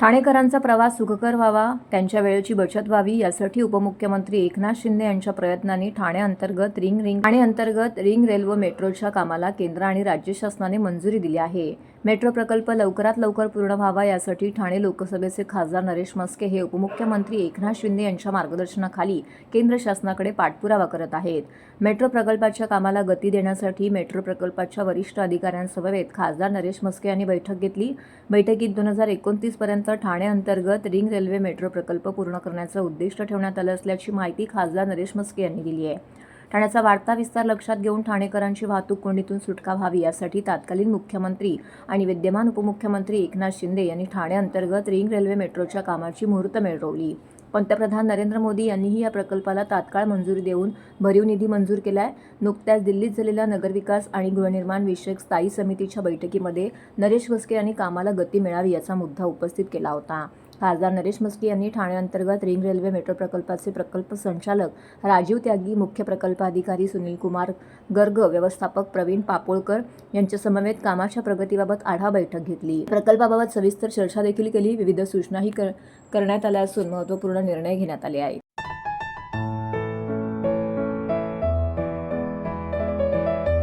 ठाणेकरांचा प्रवास सुखकर व्हावा त्यांच्या वेळेची बचत व्हावी यासाठी उपमुख्यमंत्री एकनाथ शिंदे यांच्या प्रयत्नांनी ठाणे अंतर्गत रिंग रिंग ठाणे अंतर्गत रिंग रेल्वे मेट्रोच्या कामाला केंद्र आणि राज्य शासनाने मंजुरी दिली आहे. मेट्रो प्रकल्प लवकरात लवकर पूर्ण व्हावा यासाठी ठाणे लोकसभेचे खासदार नरेश मस्के हे उपमुख्यमंत्री एकनाथ शिंदे यांच्या मार्गदर्शनाखाली केंद्र शासनाकडे पाठपुरावा करत आहेत. मेट्रो प्रकल्पाच्या कामाला गती देण्यासाठी मेट्रो प्रकल्पाच्या वरिष्ठ अधिकाऱ्यांसमवेत खासदार नरेश मस्के यांनी बैठक घेतली. बैठकीत दोन हजार एकोणतीसपर्यंत पर्यंत ठाणे अंतर्गत रिंग रेल्वे मेट्रो प्रकल्प पूर्ण करण्याचं उद्दिष्ट ठेवण्यात आलं असल्याची माहिती खासदार नरेश मस्के यांनी दिली आहे. ठाण्याचा वाढता विस्तार लक्षात घेऊन ठाणेकरांची वाहतूक कोंडीतून सुटका व्हावी यासाठी तात्कालीन मुख्यमंत्री आणि विद्यमान उपमुख्यमंत्री एकनाथ शिंदे यांनी ठाणे अंतर्गत रिंग रेल्वे मेट्रोच्या कामाची मुहूर्त मिळवली. पंतप्रधान नरेंद्र मोदी यांनीही या प्रकल्पाला तात्काळ मंजुरी देऊन भरीव निधी मंजूर केला आहे नुकत्याच दिल्लीत झालेल्या नगरविकास आणि गृहनिर्माण विषयक स्थायी समितीच्या बैठकीमध्ये नरेश मस्के यांनी कामाला गती मिळावी याचा मुद्दा उपस्थित केला होता. खासदार नरेश मस्के यांनी ठाणे अंतर्गत रिंग रेल्वे मेट्रो प्रकल्पाचे प्रकल्प संचालक राजीव त्यागी मुख्य प्रकल्प अधिकारी सुनील कुमार गर्ग व्यवस्थापक प्रवीण पापोळकर यांच्या समवेत कामाच्या प्रगतीबाबत आढावा बैठक घेतली. प्रकल्पाबाबत सविस्तर चर्चा देखील केली. विविध सूचनाही कर करण्यात आल्या असून महत्त्वपूर्ण निर्णय घेण्यात आले आहेत.